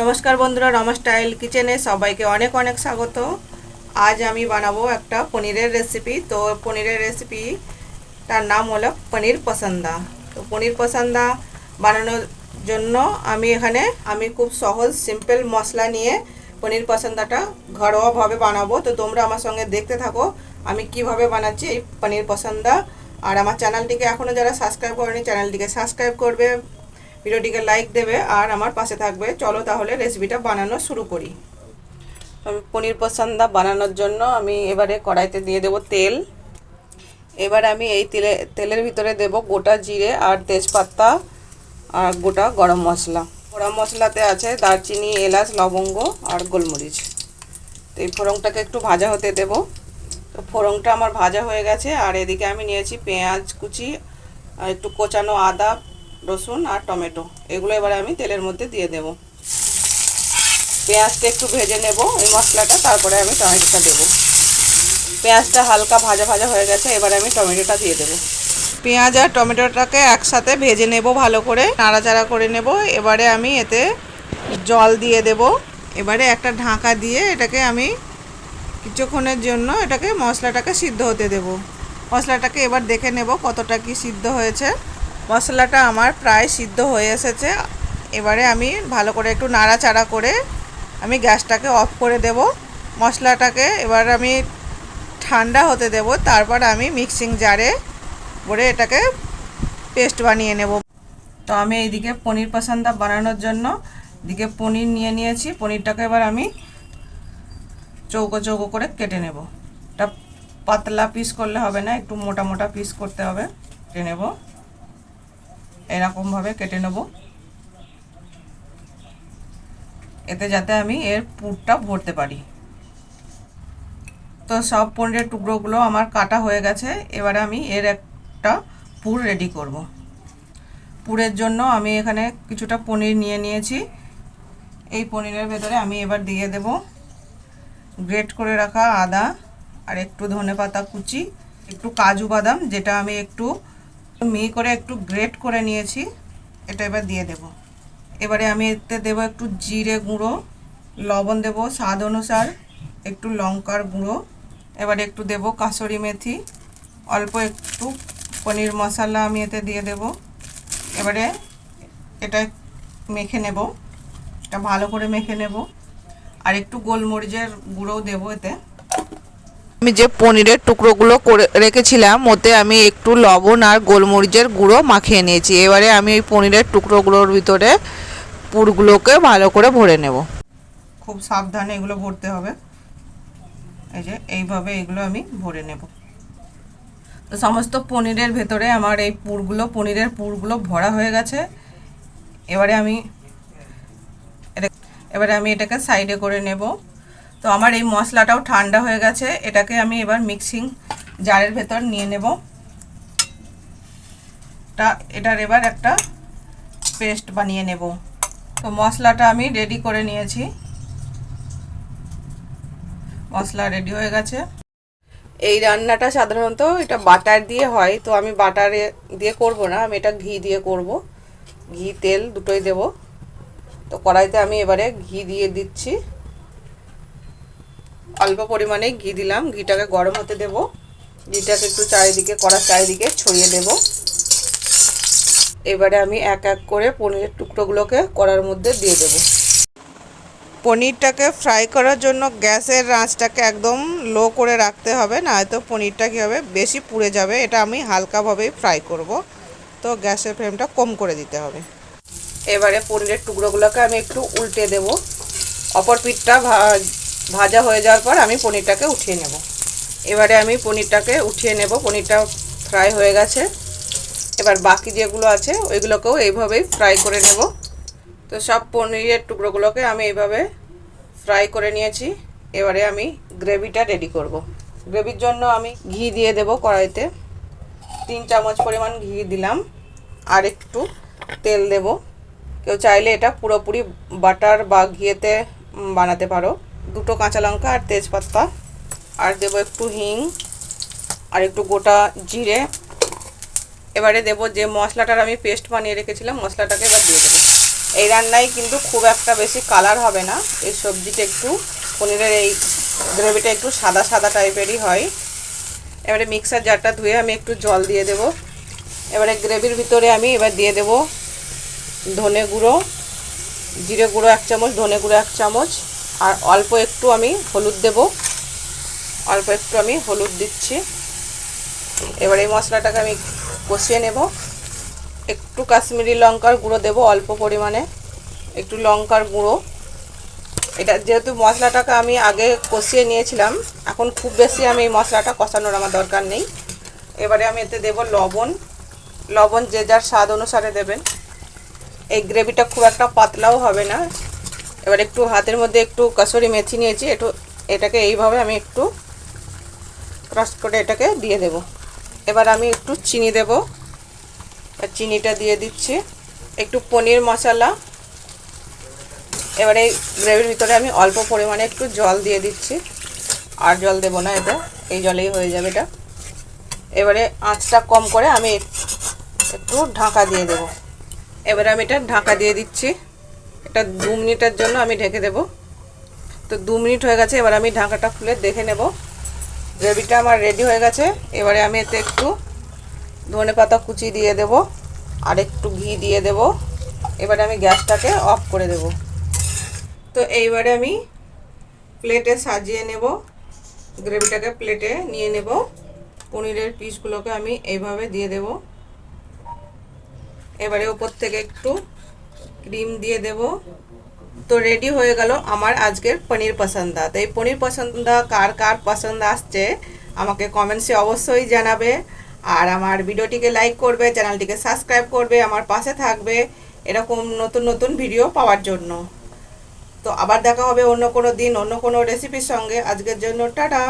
নমস্কার বন্ধুরা, রমা স্টাইল কিচেনে সবাইকে অনেক অনেক স্বাগত। আজ আমি বানাবো একটা পনিরের রেসিপি তো পনিরের রেসিপি তার নাম হলো পনির পসন্দা। তো পনির পসন্দা বানানোর জন্য আমি এখানে আমি খুব সহজ সিম্পল মশলা নিয়ে পনির পসন্দাটা ঘরোয়াভাবে বানাবো। তো তোমরা আমার সঙ্গে দেখতে থাকো আমি কীভাবে বানাচ্ছি এই পনির পসন্দা। আর আমার চ্যানেলটিকে এখনও যারা সাবস্ক্রাইব করেনি, চ্যানেলটিকে সাবস্ক্রাইব করবে। ভিডিওটিকে লাইক দেবে আর আমার পাশে থাকবে। চলো তাহলে রেসিপিটা বানানো শুরু করি। পনির পসন্দা বানানোর জন্য আমি এবারে কড়াইতে দিয়ে দেব তেল। এবার আমি এই তেলে, তেলের ভিতরে দেব গোটা জিরে আর তেজপাতা আর গোটা গরম মশলা। গরম মশলাতে আছে দারচিনি, এলাচ, লবঙ্গ আর গোলমরিচ। তো এই ফোড়নটাকে একটু ভাজা হতে দেব। তো ফোড়নটা আমার ভাজা হয়ে গেছে আর এদিকে আমি নিয়েছি পেঁয়াজ কুচি, আর একটু কোচানো আদা রসুন আর টমেটো। এগুলো এবারে আমি তেলের মধ্যে দিয়ে দেব। পেঁয়াজটা একটু ভেজে নেব এই মশলাটা, তারপরে আমি টমেটোটা দেব। পেঁয়াজটা হালকা ভাজা ভাজা হয়ে গেছে, এবারে আমি টমেটোটা দিয়ে দেব। পেঁয়াজ আর টমেটোটাকে একসাথে ভেজে নেব ভালো করে, নাড়াচাড়া করে নেব। এবারে আমি এতে জল দিয়ে দেব। এবারে একটা ঢাকা দিয়ে এটাকে আমি কিছুক্ষণের জন্য এটাকে মশলাটাকে সিদ্ধ হতে দেব। মশলাটাকে এবার দেখে নেব কতটা কি সিদ্ধ হয়েছে। মশলাটা আমার প্রায় সিদ্ধ হয়ে এসেছে। এবারে আমি ভালো করে একটু নাড়াচাড়া করে আমি গ্যাসটাকে অফ করে দেব। মশলাটাকে এবার আমি ঠান্ডা হতে দেব। তারপর আমি মিক্সিং জারে ভরে এটাকে পেস্ট বানিয়ে নেব। তো আমি এইদিকে পনির পসন্দা বানানোর জন্য দিকে পনির নিয়ে নিয়েছি। পনিরটাকে এবার আমি চৌকো চৌকো করে কেটে নেব। এটা পাতলা পিস করলে হবে না, একটু মোটা মোটা পিস করতে হবে। কেটে নেব। এরকমভাবে কেটে নেব। এতে যাতে আমি এর পুরটা ভরতে পারি। তো সব পনিরের টুকরোগুলো আমার কাটা হয়ে গেছে। এবারে আমি এর একটা পুর রেডি করব। পুরের জন্য আমি এখানে কিছুটা পনির নিয়ে নিয়েছি। এই পনিরের ভেতরে আমি এবার দিয়ে দেব গ্রেট করে রাখা আদা আর একটু ধনে পাতা কুচি, একটু কাজু বাদাম, যেটা আমি একটু মিহি করে একটু গ্রেট করে নিয়েছি। এটা এবার দিয়ে দেব। এবারে আমি এতে দেব একটু জিরে গুঁড়ো, লবণ দেব স্বাদ অনুসার, একটু লঙ্কার গুঁড়ো। এবারে একটু দেব কাসরি মেথি। অল্প একটু পনির মশলা আমি এতে দিয়ে দেব। এবারে এটা মেখে নেব। এটা ভালো করে মেখে নেব। আর একটু গোলমরিচের গুঁড়োও দেবো এতে। আমি যে পনিরের টুকরোগুলো করে রেখেছিলাম, ওতে আমি একটু লবণ আর গোলমরিচের গুঁড়ো মাখিয়ে নিয়েছি। এবারে আমি ওই পনিরের টুকরোগুলোর ভিতরে পুরগুলোকে ভালো করে ভরে নেব। খুব সাবধানে এগুলো ভরতে হবে। এই যে, এইভাবে এগুলো আমি ভরে নেব। তো সমস্ত পনিরের ভেতরে আমার এই পুরগুলো, পনিরের পুরগুলো ভরা হয়ে গেছে। এবারে আমি এবারে আমি এটাকে সাইডে করে নেব। তো আমার এই মশলাটাও ঠান্ডা হয়ে গেছে, এটাকে আমি এবার মিক্সিং জারের ভেতর নিয়ে নেব। তা এটার এবার একটা পেস্ট বানিয়ে নেব। তো মশলাটা আমি রেডি করে নিয়েছি। মশলা রেডি হয়ে গেছে। এই রান্নাটা সাধারণত এটা বাটার দিয়ে হয়, তো আমি বাটারে দিয়ে করব না, আমি এটা ঘি দিয়ে করব। ঘি, তেল দুটোই দেব। তো কড়াইতে আমি এবারে ঘি দিয়ে দিচ্ছি। অল্প পরিমাণে ঘি দিলাম। ঘিটাকে গরম হতে দেব। ঘিটাকে একটু চারিদিকে কড়ার চারিদিকে ছড়িয়ে দেব। এবারে আমি এক এক করে পনিরের টুকরোগুলোকে কড়ার মধ্যে দিয়ে দেব। পনিরটাকে ফ্রাই করার জন্য গ্যাসের আঁচটাকে একদম লো করে রাখতে হবে না হয়তো পনিরটা কী হবে, বেশি পুড়ে যাবে, এটা আমি হালকাভাবেই ফ্রাই করব। তো গ্যাসের ফ্লেমটা কম করে দিতে হবে। এবারে পনিরের টুকরোগুলোকে আমি একটু উল্টে দেব। অপর পিঠটা ভাজা হয়ে যাওয়ার পর আমি পনিরটাকে উঠিয়ে নেব। এবারে আমি পনিরটাকে উঠিয়ে নেব। পনিরটা ফ্রাই হয়ে গেছে। এবার বাকি যেগুলো আছে, ওইগুলোকেও এইভাবেই ফ্রাই করে নেব। তো সব পনিরের টুকরোগুলোকে আমি এইভাবে ফ্রাই করে নিয়েছি। এবারে আমি গ্রেভিটা রেডি করব। গ্রেভির জন্য আমি ঘি দিয়ে দেব কড়াইতে। তিন চামচ পরিমাণ ঘি দিলাম। আর একটু তেল দেব। কেউ চাইলে এটা পুরোপুরি বাটার বা ঘিয়েতে বানাতে পারো। দুটো কাঁচা লঙ্কা আর তেজপাতা। আর দেবো একটু হিং আর একটু গোটা জিরে। এবারে দেব যে মশলাটার আমি পেস্ট বানিয়ে রেখেছিলাম, মশলাটাকে এবার দিয়ে দেবো। এই রান্নায় কিন্তু খুব একটা বেশি কালার হবে না। এই সবজিটা একটু, পনিরের এই গ্রেভিটা একটু সাদা সাদা টাইপেরই হয়। এবারে মিক্সার জারটা ধুয়ে আমি একটু জল দিয়ে দেব। এবারে গ্রেভির ভিতরে আমি এবার দিয়ে দেব ধনে গুঁড়ো, জিরে গুঁড়ো এক চামচ, ধনে গুঁড়ো এক চামচ। আর অল্প একটু আমি হলুদ দেব। অল্প একটু আমি হলুদ দিচ্ছি। এবার এই মশলাটাকে আমি কষিয়ে নেব। একটু কাশ্মীরি লঙ্কার গুঁড়ো দেব অল্প পরিমাণে। একটু লঙ্কার গুঁড়ো। এটা যেহেতু মশলাটাকে আমি আগে কষিয়ে নিয়েছিলাম, এখন খুব বেশি আমি এই মশলাটা কষানোর আমার দরকার নেই। এবারে আমি এতে দেব লবণ। লবণ যে যার স্বাদ অনুসারে দেবেন। এই গ্রেভিটা খুব একটা পাতলাও হবে না। এবার একটু হাতের মধ্যে একটু কাসুরি মেথি নিয়েছি, একটু এটাকে এইভাবে আমি একটু ক্রাশ করে এটাকে দিয়ে দেব। এবার আমি একটু চিনি দেব। চিনিটা দিয়ে দিচ্ছি। একটু পনির মশলা। এবারে গ্রেভির ভিতরে আমি অল্প পরিমাণে একটু জল দিয়ে দিচ্ছি। আর জল দেব না এটা এই জলেই হয়ে যাবে এটা। এবারে আঁচটা কম করে আমি একটু ঢাকা দিয়ে দেব। এবারে আমি এটা ঢাকা দিয়ে দিচ্ছি। এটা দু মিনিটের জন্য আমি ঢেকে দেব। তো দু মিনিট হয়ে গেছে, এবার আমি ঢাকাটা খুলে দেখে নেব। গ্রেভিটা আমার রেডি হয়ে গেছে। এবারে আমি এতে একটু ধনে পাতা কুচি দিয়ে দেব আর একটু ঘি দিয়ে দেব। এবারে আমি গ্যাসটাকে অফ করে দেব। তো এইবারে আমি প্লেটে সাজিয়ে নেব। গ্রেভিটাকে প্লেটে নিয়ে নেব। পনিরের পিসগুলোকে আমি এইভাবে দিয়ে দেব। এবারে ওপর থেকে একটু ক্রিম দিয়ে দেব। তো রেডি হয়ে গেল আমার আজকের পনির পছন্দা। তো এই পনির পছন্দা কার কার পছন্দ আসছে, আমাকে কমেন্টসে অবশ্যই জানাবে। আর আমার ভিডিওটিকে লাইক করবে চ্যানেলটিকে সাবস্ক্রাইব করবে, আমার পাশে থাকবে এরকম নতুন নতুন ভিডিও পাওয়ার জন্য। তো আবার দেখা হবে অন্য কোনো দিন, অন্য কোনো রেসিপির সঙ্গে। আজকের জন্য টাটা।